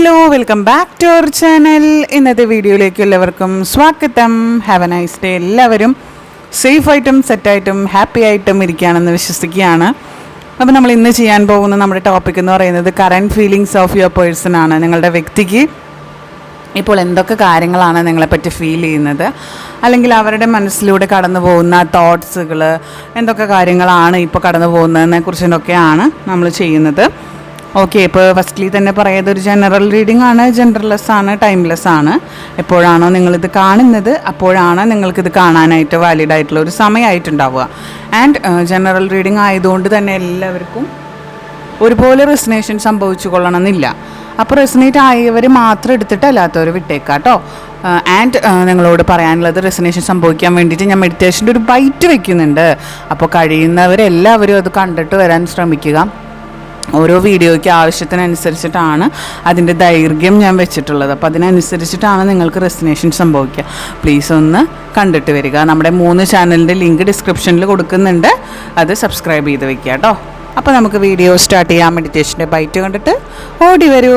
Hello welcome back to our channel. ഇന്നത്തെ വീഡിയോയിലേക്ക് എല്ലാവർക്കും സ്വാഗതം. ഹാവ് എ നൈസ് ഡേ എല്ലാവരും. സേഫായിട്ടും സെറ്റായിട്ടും ഹാപ്പി ആയിട്ടും ഇരിക്കുകയാണെന്ന് വിശ്വസിക്കുകയാണ്. അപ്പോൾ നമ്മൾ ഇന്ന് ചെയ്യാൻ പോകുന്ന നമ്മുടെ ടോപ്പിക് എന്ന് പറയുന്നത് current feelings of your person ആണ് നിങ്ങളുടെ വ്യക്തിക്ക്. ഇപ്പോൾ എന്തൊക്കെ കാര്യങ്ങളാണ് നിങ്ങളെപ്പറ്റി ഫീൽ ചെയ്യുന്നത്? അല്ലെങ്കിൽ അവരുടെ മനസ്സിലൂടെ കടന്നു പോകുന്ന തോട്ട്സുകൾ എന്തൊക്കെ കാര്യങ്ങളാണ് ഇപ്പോൾ കടന്നു പോകുന്നതിനെ കുറിച്ചൊക്കെയാണ് നമ്മൾ ചെയ്യുന്നത്. ഓക്കെ ഇപ്പോൾ ഫസ്റ്റ്ലി തന്നെ പറയുന്നത് ഒരു ജനറൽ റീഡിംഗ് ആണ് ജനറൽലെസ് ആണ് ടൈംലെസ് ആണ്. എപ്പോഴാണോ നിങ്ങളിത് കാണുന്നത് അപ്പോഴാണ് നിങ്ങൾക്കിത് കാണാനായിട്ട് വാലിഡ് ആയിട്ടുള്ള ഒരു സമയമായിട്ടുണ്ടാവുക. ആൻഡ് ജനറൽ റീഡിംഗ് ആയതുകൊണ്ട് തന്നെ എല്ലാവർക്കും ഒരുപോലെ റെസിനേഷൻ സംഭവിച്ചു കൊള്ളണമെന്നില്ല അപ്പോൾ റെസിനേറ്റ് ആയവർ മാത്രം എടുത്തിട്ട് അല്ലാത്തവർ വിട്ടേക്കാട്ടോ ആൻഡ് നിങ്ങളോട് പറയാനുള്ളത് റെസിനേഷൻ സംഭവിക്കാൻ വേണ്ടിയിട്ട് ഞാൻ മെഡിറ്റേഷന്റെ ഒരു ബൈറ്റ് വയ്ക്കുന്നുണ്ട് അപ്പോൾ കഴിയുന്നവരെല്ലാവരും അത് കണ്ടിട്ട് വരാൻ ശ്രമിക്കുക. ഓരോ വീഡിയോയ്ക്ക് ആവശ്യത്തിനനുസരിച്ചിട്ടാണ് അതിന്റെ ദൈർഘ്യം ഞാൻ വെച്ചിട്ടുള്ളത്. അപ്പോൾ അതിനനുസരിച്ചിട്ടാണ് നിങ്ങൾക്ക് റെസിനേഷൻ സംഭവിക്കുക. പ്ലീസ് ഒന്ന് കണ്ടിട്ട് വരിക. നമ്മുടെ മൂന്ന് ചാനലിന്റെ ലിങ്ക് ഡിസ്ക്രിപ്ഷനിൽ കൊടുക്കുന്നുണ്ട്. അത് സബ്സ്ക്രൈബ് ചെയ്ത് വെക്കുക കേട്ടോ. അപ്പോൾ നമുക്ക് വീഡിയോ സ്റ്റാർട്ട് ചെയ്യാം. മെഡിറ്റേഷന്റെ ബൈറ്റ് കണ്ടിട്ട് ഓടി വരൂ.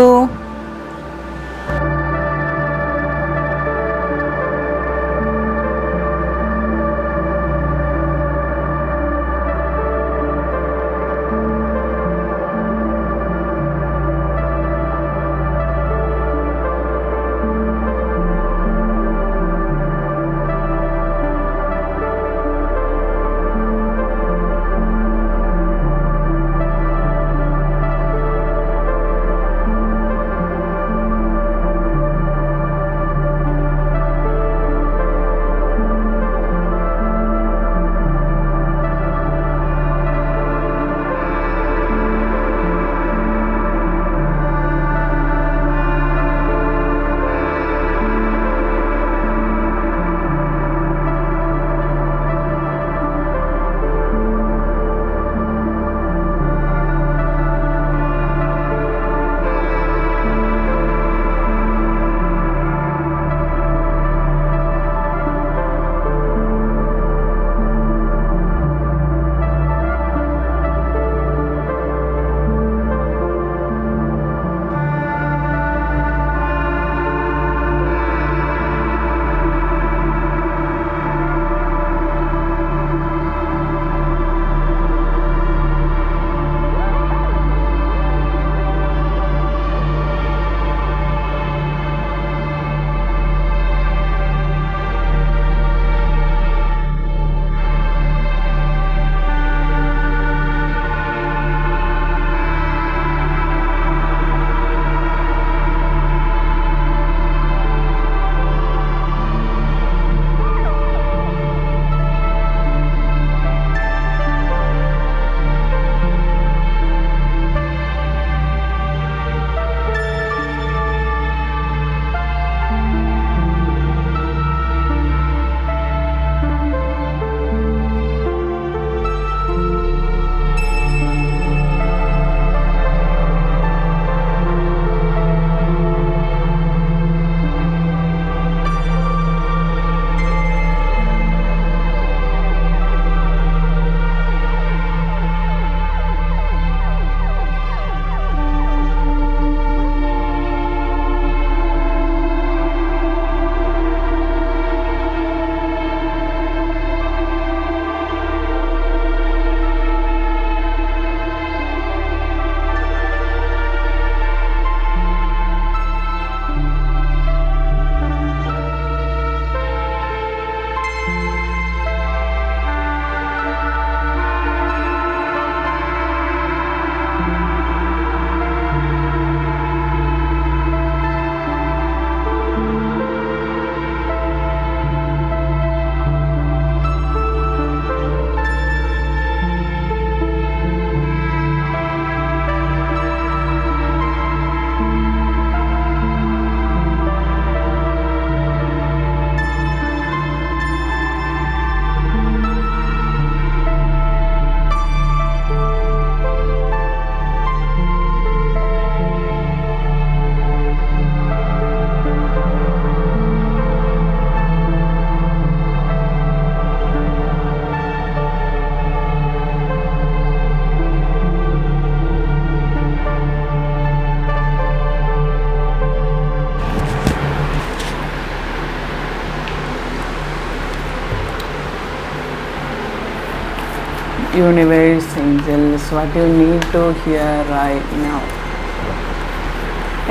Universe, angels, what you need to hear right now.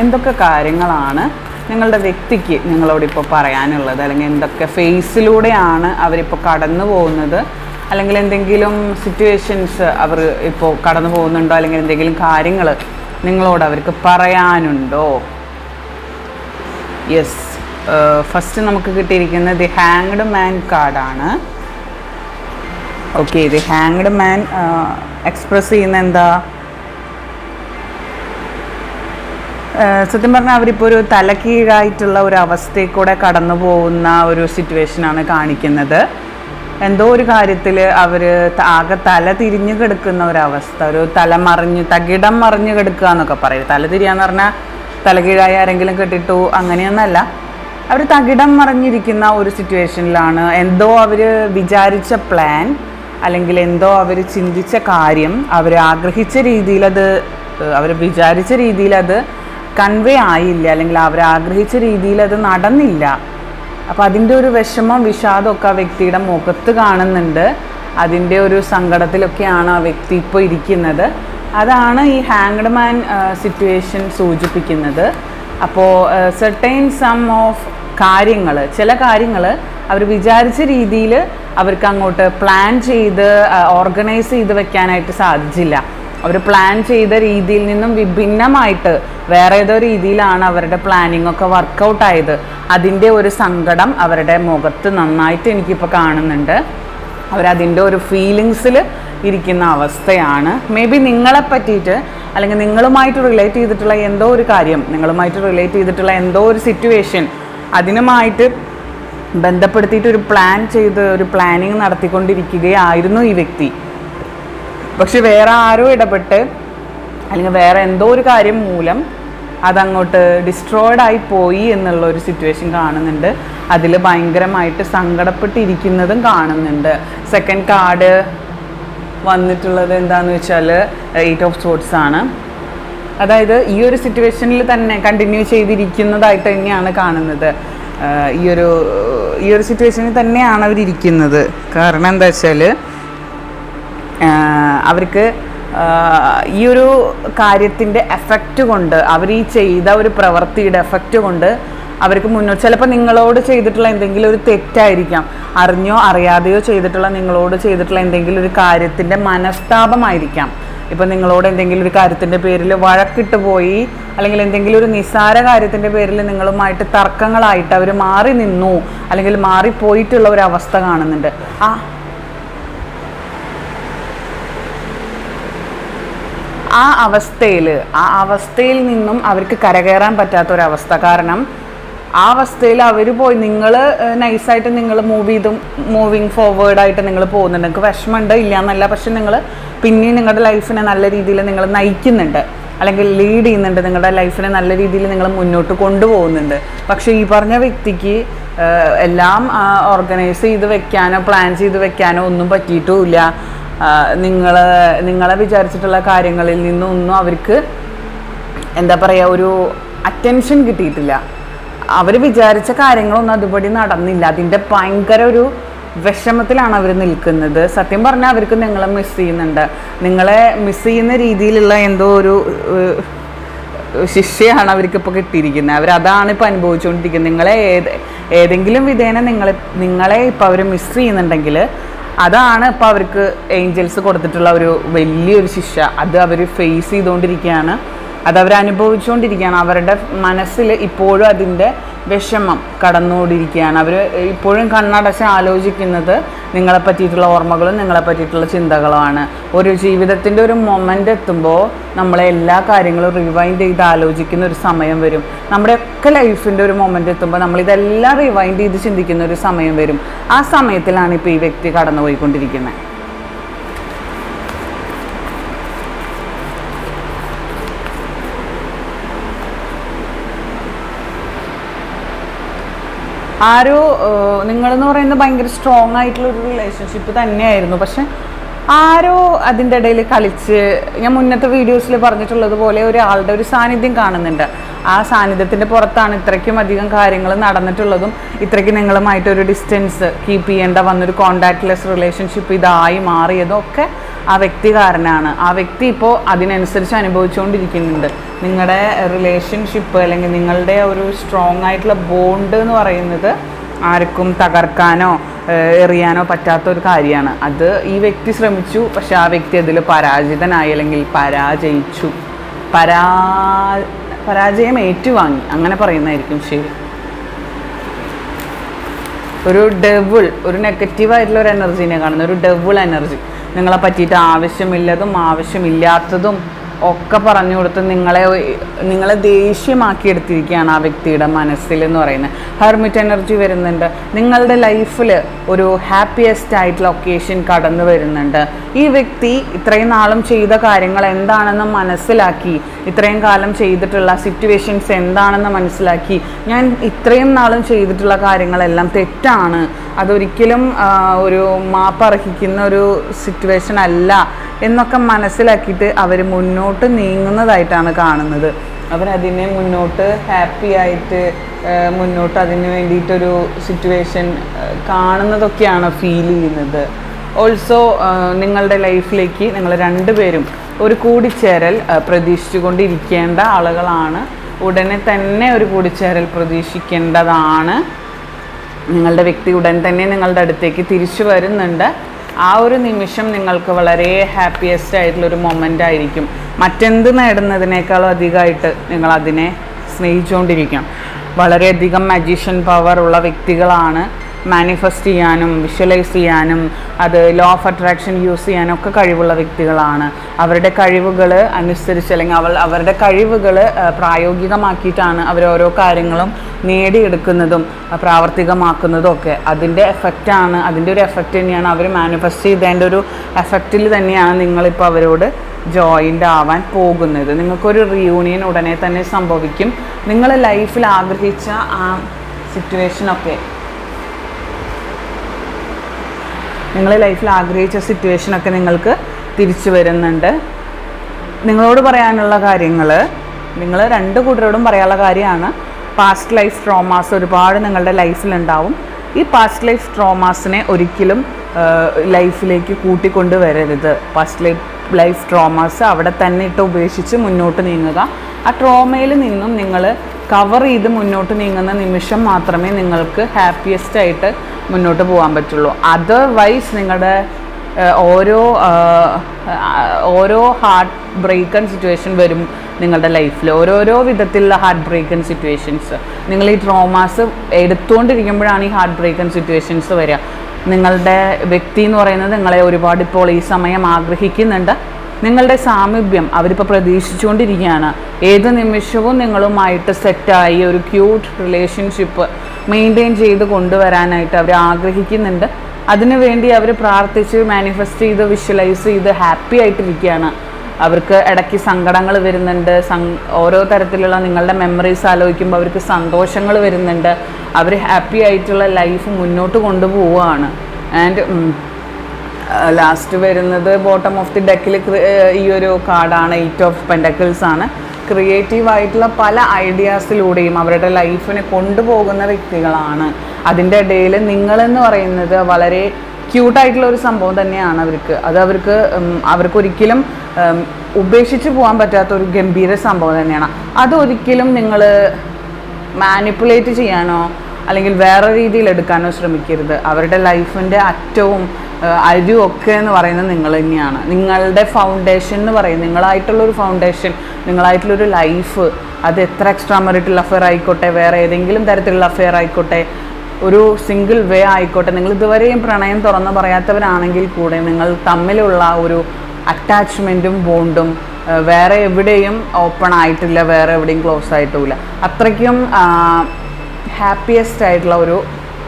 എന്തൊക്കെ കാര്യങ്ങളാണ് നിങ്ങളുടെ വ്യക്തിക്ക് നിങ്ങളോടിപ്പോൾ പറയാനുള്ളത്? അല്ലെങ്കിൽ എന്തൊക്കെ ഫേസിലൂടെയാണ് അവരിപ്പോൾ കടന്നു പോകുന്നത്? അല്ലെങ്കിൽ എന്തെങ്കിലും സിറ്റുവേഷൻസ് അവർ ഇപ്പോൾ കടന്നു പോകുന്നുണ്ടോ? അല്ലെങ്കിൽ എന്തെങ്കിലും കാര്യങ്ങൾ നിങ്ങളോട് അവർക്ക് പറയാനുണ്ടോ? യെസ് ഫസ്റ്റ് നമുക്ക് കിട്ടിയിരിക്കുന്നത് ദി ഹാങ്ഡ് മാൻ കാർഡാണ് ഓക്കെ ഇത് ഹാങ്ഡ് മാൻ എക്സ്പ്രസ് ചെയ്യുന്ന എന്താ? സത്യം പറഞ്ഞാൽ അവരിപ്പോൾ ഒരു തലക്കീഴായിട്ടുള്ള ഒരു അവസ്ഥയിൽ കൂടെ കടന്നു പോകുന്ന ഒരു സിറ്റുവേഷനാണ് കാണിക്കുന്നത്. എന്തോ ഒരു കാര്യത്തിൽ അവർ ആകെ തല തിരിഞ്ഞു കിടക്കുന്ന ഒരവസ്ഥ ഒരു തല മറിഞ്ഞ് തകിടം മറിഞ്ഞ് കിടക്കുക എന്നൊക്കെ പറയും. തല തിരിയാന്ന് പറഞ്ഞാൽ തലകീഴായി ആരെങ്കിലും കെട്ടിട്ടു അങ്ങനെയൊന്നല്ല. അവർ തകിടം മറിഞ്ഞിരിക്കുന്ന ഒരു സിറ്റുവേഷനിലാണ് എന്തോ അവർ വിചാരിച്ച പ്ലാൻ അല്ലെങ്കിൽ എന്തോ അവർ ചിന്തിച്ച കാര്യം അവർ ആഗ്രഹിച്ച രീതിയിലത് അവർ വിചാരിച്ച രീതിയിലത് കൺവേ ആയില്ല അല്ലെങ്കിൽ അവർ ആഗ്രഹിച്ച രീതിയിൽ അത് നടന്നില്ല. അപ്പോൾ അതിന്റെ ഒരു വിഷമം വിഷാദമൊക്കെ ആ വ്യക്തിയുടെ മുഖത്ത് കാണുന്നുണ്ട്. അതിന്റെ ഒരു സങ്കടത്തിലൊക്കെയാണ് ആ വ്യക്തി ഇപ്പോൾ ഇരിക്കുന്നത്. അതാണ് ഈ ഹാങ്ഡ് മാൻ സിറ്റുവേഷൻ സൂചിപ്പിക്കുന്നത്. അപ്പോൾ സെർട്ടൈൻ സം ഓഫ് കാര്യങ്ങൾ ചില കാര്യങ്ങൾ അവർ വിചാരിച്ച രീതിയിൽ അവർക്ക് അങ്ങോട്ട് പ്ലാൻ ചെയ്ത് ഓർഗനൈസ് ചെയ്ത് വെക്കാനായിട്ട് സാധിച്ചില്ല. അവർ പ്ലാൻ ചെയ്ത രീതിയിൽ നിന്നും വിഭിന്നമായിട്ട് വേറെ ഏതോ രീതിയിലാണ് അവരുടെ പ്ലാനിങ് ഒക്കെ വർക്കൗട്ട് ആയത്. അതിന്റെ ഒരു സങ്കടം അവരുടെ മുഖത്ത് നന്നായിട്ട് എനിക്കിപ്പോൾ കാണുന്നുണ്ട്. അവരതിന്റെ ഒരു ഫീലിങ്സിൽ ഇരിക്കുന്ന അവസ്ഥയാണ്. മേ ബി നിങ്ങളെ പറ്റിയിട്ട് അല്ലെങ്കിൽ നിങ്ങളുമായിട്ട് റിലേറ്റ് ചെയ്തിട്ടുള്ള എന്തോ ഒരു കാര്യം നിങ്ങളുമായിട്ട് റിലേറ്റ് ചെയ്തിട്ടുള്ള എന്തോ ഒരു സിറ്റുവേഷൻ അതിനുമായിട്ട് ബന്ധപ്പെടുത്തിയിട്ട് ഒരു പ്ലാൻ ചെയ്ത് ഒരു പ്ലാനിങ് നടത്തിക്കൊണ്ടിരിക്കുകയായിരുന്നു ഈ വ്യക്തി. പക്ഷെ വേറെ ആരോ ഇടപെട്ട് അല്ലെങ്കിൽ വേറെ എന്തോ ഒരു കാര്യം മൂലം അതങ്ങോട്ട് ഡിസ്ട്രോയ്ഡ് ആയി പോയി എന്നുള്ള ഒരു സിറ്റുവേഷൻ കാണുന്നുണ്ട്. അതിൽ ഭയങ്കരമായിട്ട് സങ്കടപ്പെട്ടിരിക്കുന്നതും കാണുന്നുണ്ട്. സെക്കൻഡ് കാർഡ് വന്നിട്ടുള്ളത് എന്താണെന്ന് വെച്ചാൽ എയ്റ്റ് ഓഫ് സോട്ട്സ് ആണ്. അതായത് ഈ ഒരു സിറ്റുവേഷനിൽ തന്നെ കണ്ടിന്യൂ ചെയ്തിരിക്കുന്നതായിട്ട് തന്നെയാണ് കാണുന്നത്. ഈ ഒരു ഈ ഒരു സിറ്റുവേഷനിൽ തന്നെയാണ് അവരിയ്ക്കുന്നത് കാരണം എന്താ വെച്ചാൽ അവർക്ക് ഈ ഒരു കാര്യത്തിന്റെ എഫക്റ്റ് കൊണ്ട് അവർ ഈ ചെയ്ത ഒരു പ്രവൃത്തിയുടെ എഫക്റ്റ് കൊണ്ട് അവർക്ക് മുന്നോട്ട് ചിലപ്പോൾ നിങ്ങളോട് ചെയ്തിട്ടുള്ള എന്തെങ്കിലും ഒരു തെറ്റായിരിക്കാം. അറിഞ്ഞോ അറിയാതെയോ ചെയ്തിട്ടുള്ള നിങ്ങളോട് ചെയ്തിട്ടുള്ള എന്തെങ്കിലും ഒരു കാര്യത്തിന്റെ മനസ്താപമായിരിക്കാം. ഇപ്പം നിങ്ങളോട് എന്തെങ്കിലും ഒരു കാര്യത്തിന്റെ പേരിൽ വഴക്കിട്ട് പോയി അല്ലെങ്കിൽ എന്തെങ്കിലും ഒരു നിസ്സാര കാര്യത്തിന്റെ പേരിൽ നിങ്ങളുമായിട്ട് തർക്കങ്ങളായിട്ട് അവർ മാറി നിന്നു അല്ലെങ്കിൽ മാറിപ്പോയിട്ടുള്ള ഒരു അവസ്ഥ കാണുന്നുണ്ട്. ആ. ആ അവസ്ഥയിൽ ആ അവസ്ഥയിൽ നിന്നും അവർക്ക് കരകയറാൻ പറ്റാത്തൊരവസ്ഥ കാരണം ആ അവസ്ഥയിൽ അവർ പോയി. നിങ്ങൾ നൈസായിട്ട് നിങ്ങൾ മൂവ് ചെയ്തും മൂവിങ് ഫോർവേഡായിട്ട് നിങ്ങൾ പോകുന്നുണ്ട്. നിങ്ങൾക്ക് വിഷമമുണ്ട് ഇല്ല എന്നല്ല പക്ഷെ നിങ്ങൾ പിന്നെയും നിങ്ങളുടെ ലൈഫിനെ നല്ല രീതിയിൽ നിങ്ങൾ നയിക്കുന്നുണ്ട്. അല്ലെങ്കിൽ ലീഡ് ചെയ്യുന്നുണ്ട്. നിങ്ങളുടെ ലൈഫിനെ നല്ല രീതിയിൽ നിങ്ങൾ മുന്നോട്ട് കൊണ്ടുപോകുന്നുണ്ട്. പക്ഷേ ഈ പറഞ്ഞ വ്യക്തിക്ക് എല്ലാം ഓർഗനൈസ് ചെയ്ത് വെക്കാനോ പ്ലാൻ ചെയ്ത് വെക്കാനോ ഒന്നും പറ്റിയിട്ടുമില്ല. നിങ്ങൾ നിങ്ങളെ വിചാരിച്ചിട്ടുള്ള കാര്യങ്ങളിൽ നിന്നൊന്നും അവർക്ക് എന്താ പറയുക ഒരു അറ്റൻഷൻ കിട്ടിയിട്ടില്ല. അവർ വിചാരിച്ച കാര്യങ്ങളൊന്നും അതുപടി നടന്നില്ല. അതിന്റെ ഭയങ്കര ഒരു വിഷമത്തിലാണ് അവർ നിൽക്കുന്നത്. സത്യം പറഞ്ഞാൽ അവർക്ക് നിങ്ങളെ മിസ് ചെയ്യുന്നുണ്ട്. നിങ്ങളെ മിസ് ചെയ്യുന്ന രീതിയിലുള്ള എന്തോ ഒരു ശിക്ഷയാണ് അവർക്ക് ഇപ്പോൾ കിട്ടിയിരിക്കുന്നത്. അവർ അതാണ് ഇപ്പോൾ അനുഭവിച്ചുകൊണ്ടിരിക്കുന്നത്. നിങ്ങളെ ഏത് ഏതെങ്കിലും വിധേന നിങ്ങളെ നിങ്ങളെ ഇപ്പോൾ അവർ മിസ് ചെയ്യുന്നുണ്ടെങ്കിൽ അതാണ് ഇപ്പോൾ അവർക്ക് ഏഞ്ചൽസ് കൊടുത്തിട്ടുള്ള ഒരു വലിയൊരു ശിക്ഷ. അത് അവർ ഫേസ് ചെയ്തുകൊണ്ടിരിക്കുകയാണ്. അത് അവരനുഭവിച്ചുകൊണ്ടിരിക്കുകയാണ് അവരുടെ മനസ്സിൽ ഇപ്പോഴും അതിന്റെ വിഷമം കടന്നുകൊണ്ടിരിക്കുകയാണ്. അവർ ഇപ്പോഴും കണ്ണടച്ച് ആലോചിക്കുന്നത് നിങ്ങളെ പറ്റിയിട്ടുള്ള ഓർമ്മകളും നിങ്ങളെ പറ്റിയിട്ടുള്ള ചിന്തകളുമാണ്. ഒരു ജീവിതത്തിന്റെ ഒരു മൊമെന്റ് എത്തുമ്പോൾ നമ്മളെ എല്ലാ കാര്യങ്ങളും റിവൈൻഡ് ചെയ്ത് ആലോചിക്കുന്ന ഒരു സമയം വരും. നമ്മുടെയൊക്കെ ലൈഫിന്റെ ഒരു മൊമെന്റ് എത്തുമ്പോൾ നമ്മളിതെല്ലാം റിവൈൻഡ് ചെയ്ത് ചിന്തിക്കുന്ന ഒരു സമയം വരും. ആ സമയത്തിലാണ് ഇപ്പോൾ ഈ വ്യക്തി കടന്നുപോയിക്കൊണ്ടിരിക്കുന്നത്. ആരോ ഒരു നിങ്ങളെന്ന് പറയുന്നത് ഭയങ്കര സ്ട്രോങ് ആയിട്ടുള്ള ഒരു റിലേഷൻഷിപ്പ് തന്നെയായിരുന്നു. പക്ഷെ ആരോ അതിന്റെ ഇടയിൽ കളിച്ച് ഞാൻ മുന്നത്തെ വീഡിയോസിൽ പറഞ്ഞിട്ടുള്ളത് പോലെ ഒരാളുടെ ഒരു സാന്നിധ്യം കാണുന്നുണ്ട്. ആ സാന്നിധ്യത്തിന്റെ പുറത്താണ് ഇത്രയ്ക്കും അധികം കാര്യങ്ങൾ നടന്നിട്ടുള്ളതും ഇത്രയ്ക്ക് നിങ്ങളുമായിട്ടൊരു ഡിസ്റ്റൻസ് കീപ്പ് ചെയ്യേണ്ട വന്നൊരു കോണ്ടാക്ട്ലെസ് റിലേഷൻഷിപ്പ് ഇതായി മാറിയതും ഒക്കെ ആ വ്യക്തി കാരനാണ്. ആ വ്യക്തി ഇപ്പോൾ അതിനനുസരിച്ച് അനുഭവിച്ചുകൊണ്ടിരിക്കുന്നുണ്ട്. നിങ്ങളുടെ റിലേഷൻഷിപ്പ് അല്ലെങ്കിൽ നിങ്ങളുടെ ഒരു സ്ട്രോങ് ആയിട്ടുള്ള ബോണ്ട് എന്ന് പറയുന്നത് ആർക്കും തകർക്കാനോ എറിയാനോ പറ്റാത്ത ഒരു കാര്യമാണ്. അത് ഈ വ്യക്തി ശ്രമിച്ചു പക്ഷെ ആ വ്യക്തി അതിൽ പരാജിതനായി അല്ലെങ്കിൽ പരാജയിച്ചു. പരാ പരാജയം ഏറ്റുവാങ്ങി. അങ്ങനെ പറയുന്നതായിരിക്കും ശരി. ഒരു ഡെവിൾ ഒരു നെഗറ്റീവായിട്ടുള്ള ഒരു എനർജീനെ കാണുന്ന ഒരു ഡെവിൾ എനർജി നിങ്ങളെ പറ്റിയിട്ട് ആവശ്യമില്ലതും ആവശ്യമില്ലാത്തതും ഒക്കെ പറഞ്ഞു കൊടുത്ത് നിങ്ങളെ നിങ്ങളെ ദേഷ്യമാക്കി എടുത്തിരിക്കുകയാണ് ആ വ്യക്തിയുടെ മനസ്സിൽ എന്ന് പറയുന്നത്. ഹെർമിറ്റ് എനർജി വരുന്നുണ്ട്. നിങ്ങളുടെ ലൈഫിൽ ഒരു ഹാപ്പിയസ്റ്റ് ആയിട്ടുള്ള ഒക്കേഷൻ കടന്നു വരുന്നുണ്ട്. ഈ വ്യക്തി ഇത്രയും നാളും ചെയ്ത കാര്യങ്ങൾ എന്താണെന്ന് മനസ്സിലാക്കി ഇത്രയും കാലം ചെയ്തിട്ടുള്ള സിറ്റുവേഷൻസ് എന്താണെന്ന് മനസ്സിലാക്കി ഞാൻ ഇത്രയും നാളും ചെയ്തിട്ടുള്ള കാര്യങ്ങളെല്ലാം തെറ്റാണ്. അതൊരിക്കലും ഒരു മാപ്പർഹിക്കുന്ന ഒരു സിറ്റുവേഷൻ അല്ല. എന്നൊക്കെ മനസ്സിലാക്കിയിട്ട് അവർ മുന്നോട്ട് നീങ്ങുന്നതായിട്ടാണ് കാണുന്നത്. അവരതിനെ മുന്നോട്ട് ഹാപ്പി ആയിട്ട് മുന്നോട്ട് അതിന് വേണ്ടിയിട്ടൊരു സിറ്റുവേഷൻ കാണുന്നതൊക്കെയാണ് ഫീൽ ചെയ്യുന്നത്. ഓൾസോ നിങ്ങളുടെ ലൈഫിലേക്ക് നിങ്ങൾ രണ്ടുപേരും ഒരു കൂടിച്ചേരൽ പ്രതീക്ഷിച്ചുകൊണ്ടിരിക്കേണ്ട ആളുകളാണ്. ഉടനെ തന്നെ ഒരു കൂടിച്ചേരൽ പ്രതീക്ഷിക്കേണ്ടതാണ്. നിങ്ങളുടെ വ്യക്തി ഉടൻ തന്നെ നിങ്ങളുടെ അടുത്തേക്ക് തിരിച്ചു വരുന്നുണ്ട്. ആ ഒരു നിമിഷം നിങ്ങൾക്ക് വളരെ ഹാപ്പിയസ്റ്റ് ആയിട്ടുള്ളൊരു മൊമെന്റ് ആയിരിക്കും. മറ്റെന്ത് നേടുന്നതിനേക്കാളും അധികമായിട്ട് നിങ്ങൾ അതിനെ സ്നേഹിച്ചുകൊണ്ടിരിക്കണം വളരെയധികം മജീഷ്യൻ പവർ ഉള്ള വ്യക്തികളാണ് മാനിഫെസ്റ്റ് ചെയ്യാനും വിഷ്വലൈസ് ചെയ്യാനും അത് ലോ ഓഫ് അട്രാക്ഷൻ യൂസ് ചെയ്യാനും ഒക്കെ കഴിവുള്ള വ്യക്തികളാണ്. അവരുടെ കഴിവുകൾ അനുസരിച്ച് അല്ലെങ്കിൽ അവൾ അവരുടെ കഴിവുകൾ പ്രായോഗികമാക്കിയിട്ടാണ് അവർ ഓരോ കാര്യങ്ങളും നേടിയെടുക്കുന്നതും പ്രാവർത്തികമാക്കുന്നതും ഒക്കെ. അതിന്റെ എഫക്റ്റാണ് അതിന്റെ ഒരു എഫക്റ്റ് തന്നെയാണ് അവർ മാനിഫെസ്റ്റ് ചെയ്തതിന്റെ ഒരു എഫക്റ്റിൽ തന്നെയാണ് നിങ്ങളിപ്പോൾ അവരോട് ജോയിന്റ് ആവാൻ പോകുന്നത്. നിങ്ങൾക്കൊരു റിയൂണിയൻ ഉടനെ തന്നെ സംഭവിക്കും. നിങ്ങൾ ലൈഫിൽ ആഗ്രഹിച്ച ആ സിറ്റുവേഷനൊക്കെ നിങ്ങൾ ലൈഫിൽ ആഗ്രഹിച്ച സിറ്റുവേഷനൊക്കെ നിങ്ങൾക്ക് തിരിച്ചു വരുന്നുണ്ട്. നിങ്ങളോട് പറയാനുള്ള കാര്യങ്ങൾ നിങ്ങൾ രണ്ട് കൂട്ടരോടും പറയാനുള്ള കാര്യമാണ്. പാസ്റ്റ് ലൈഫ് ട്രോമാസ് ഒരുപാട് നിങ്ങളുടെ ലൈഫിലുണ്ടാവും ഈ പാസ്റ്റ് ലൈഫ് ട്രോമാസിനെ ഒരിക്കലും ലൈഫിലേക്ക് കൂട്ടിക്കൊണ്ട് വരരുത് പാസ്റ്റ് ലൈഫ് ലൈഫ് ട്രോമാസ് അവിടെ തന്നെ ഇട്ട് ഉപേക്ഷിച്ച് മുന്നോട്ട് നീങ്ങുക. ആ ട്രോമയിൽ നിന്നും നിങ്ങൾ കവർ ചെയ്ത് മുന്നോട്ട് നീങ്ങുന്ന നിമിഷം മാത്രമേ നിങ്ങൾക്ക് ഹാപ്പിയസ്റ്റ് ആയിട്ട് മുന്നോട്ട് പോകാൻ പറ്റുള്ളൂ. അതർവൈസ് നിങ്ങളുടെ ഓരോ ഓരോ ഹാർട്ട് ബ്രേക്കൺ സിറ്റുവേഷൻ വരും നിങ്ങളുടെ ലൈഫിൽ ഓരോരോ വിധത്തിലുള്ള ഹാർട്ട് ബ്രേക്കൺ സിറ്റുവേഷൻസ് നിങ്ങൾ ഈ ട്രോമാസ് എടുത്തുകൊണ്ടിരിക്കുമ്പോഴാണ് ഈ ഹാർട്ട് ബ്രേക്കൺ സിറ്റുവേഷൻസ് വരിക. നിങ്ങളുടെ വ്യക്തി എന്ന് പറയുന്നത് നിങ്ങളെ ഒരുപാട് ഇപ്പോൾ ഈ സമയം ആഗ്രഹിക്കുന്നുണ്ട്. നിങ്ങളുടെ സാമീപ്യം അവരിപ്പോൾ പ്രതീക്ഷിച്ചുകൊണ്ടിരിക്കുകയാണ്. ഏത് നിമിഷവും നിങ്ങളുമായിട്ട് സെറ്റായി ഒരു ക്യൂട്ട് റിലേഷൻഷിപ്പ് മെയിന്റെയിൻ ചെയ്ത് കൊണ്ടുവരാനായിട്ട് അവർ ആഗ്രഹിക്കുന്നുണ്ട്. അതിനുവേണ്ടി അവർ പ്രാർത്ഥിച്ച് മാനിഫെസ്റ്റ് ചെയ്ത് വിഷ്വലൈസ് ചെയ്ത് ഹാപ്പി ആയിട്ടിരിക്കുകയാണ്. അവർക്ക് ഇടയ്ക്ക് സങ്കടങ്ങൾ വരുന്നുണ്ട്. ഓരോ തരത്തിലുള്ള നിങ്ങളുടെ മെമ്മറീസ് ആലോചിക്കുമ്പോൾ അവർക്ക് സന്തോഷങ്ങൾ വരുന്നുണ്ട്. അവർ ഹാപ്പി ആയിട്ടുള്ള ലൈഫ് മുന്നോട്ട് കൊണ്ടുപോവുകയാണ്. ആൻഡ് ലാസ്റ്റ് വരുന്നത് ബോട്ടം ഓഫ് ദി ഡെക്കിൽ ഈ ഒരു കാർഡാണ് എയ്റ്റ് ഓഫ് പെൻഡക്കിൾസ് ആണ്. ക്രിയേറ്റീവ് ആയിട്ടുള്ള പല ഐഡിയാസിലൂടെയും അവരുടെ ലൈഫിനെ കൊണ്ടുപോകുന്ന വ്യക്തികളാണ്. അതിന്റെ ഇടയിൽ നിങ്ങളെന്ന് പറയുന്നത് വളരെ ക്യൂട്ടായിട്ടുള്ള ഒരു സംഭവം തന്നെയാണ് അവർക്ക്. അത് അവർക്ക് അവർക്ക് ഒരിക്കലും ഉപേക്ഷിച്ച് പോകാൻ പറ്റാത്ത ഒരു ഗംഭീര സംഭവം തന്നെയാണ്. അതൊരിക്കലും നിങ്ങൾ മാനിപ്പുലേറ്റ് ചെയ്യാനോ അല്ലെങ്കിൽ വേറെ രീതിയിൽ എടുക്കാനോ ശ്രമിക്കരുത്. അവരുടെ ലൈഫിന്റെ അറ്റവും ഒക്കെ എന്ന് പറയുന്നത് നിങ്ങൾ തന്നെയാണ്. നിങ്ങളുടെ ഫൗണ്ടേഷൻ എന്ന് പറയും നിങ്ങളായിട്ടുള്ളൊരു ഫൗണ്ടേഷൻ നിങ്ങളായിട്ടുള്ളൊരു ലൈഫ് അത് എത്ര എക്സ്ട്രാ മെറിറ്റൽ അഫെയർ ആയിക്കോട്ടെ വേറെ ഏതെങ്കിലും തരത്തിലുള്ള അഫെയർ ആയിക്കോട്ടെ ഒരു സിംഗിൾ വേ ആയിക്കോട്ടെ. നിങ്ങൾ ഇതുവരെയും പ്രണയം തുറന്ന് പറയാത്തവരാണെങ്കിൽ കൂടെ നിങ്ങൾ തമ്മിലുള്ള ഒരു അറ്റാച്ച്മെന്റും ബോണ്ടും വേറെ എവിടെയും ഓപ്പൺ ആയിട്ടില്ല വേറെ എവിടെയും ക്ലോസ് ആയിട്ടുമില്ല അത്രയ്ക്കും ഹാപ്പിയസ്റ്റ് ആയിട്ടുള്ള ഒരു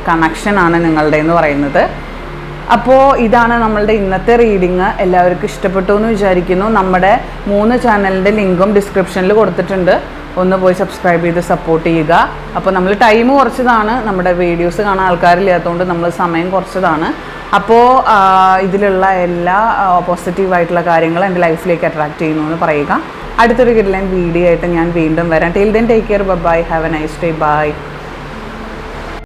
കണക്ഷനാണ് നിങ്ങളുടെ എന്ന് പറയുന്നത്. അപ്പോൾ ഇതാണ് നമ്മളുടെ ഇന്നത്തെ റീഡിങ് എല്ലാവർക്കും ഇഷ്ടപ്പെട്ടു എന്ന് വിചാരിക്കുന്നു. നമ്മുടെ മൂന്ന് ചാനലിന്റെ ലിങ്കും ഡിസ്ക്രിപ്ഷനിൽ കൊടുത്തിട്ടുണ്ട്. ഒന്ന് പോയി സബ്സ്ക്രൈബ് ചെയ്ത് സപ്പോർട്ട് ചെയ്യുക. അപ്പോൾ നമ്മൾ ടൈം കുറച്ചതാണ്. നമ്മുടെ വീഡിയോസ് കാണാൻ ആൾക്കാരില്ലാത്തതുകൊണ്ട് നമ്മൾ സമയം കുറച്ചതാണ്. അപ്പോൾ ഇതിലുള്ള എല്ലാ പോസിറ്റീവായിട്ടുള്ള കാര്യങ്ങൾ എന്റെ ലൈഫിലേക്ക് അട്രാക്ട് ചെയ്യുന്നു എന്ന് പറയുക. അടുത്തൊരു കിഡ്ലൈൻ വീഡിയോ ആയിട്ട് ഞാൻ വീണ്ടും വരാം. Till then take care bye have a nice day bye